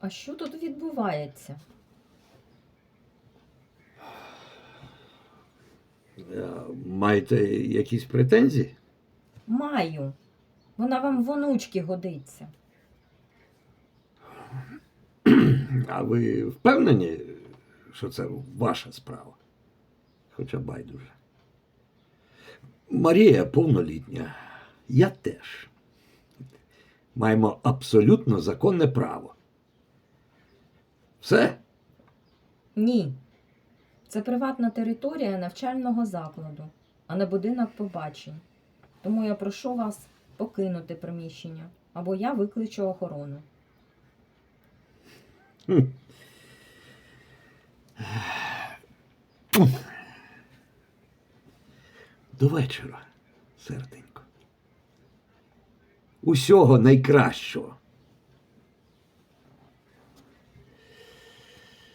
А що тут відбувається? Е, Маєте якісь претензії? Маю. Вона вам в онучки годиться. А ви впевнені, що це ваша справа? Хоча байдуже. Марія повнолітня. Я теж. Маємо абсолютно законне право. Все? Ні. Це приватна територія навчального закладу, а не будинок побачень. Тому я прошу вас покинути приміщення, або я викличу охорону. Хм. До вечора, серденько. Усього найкращого.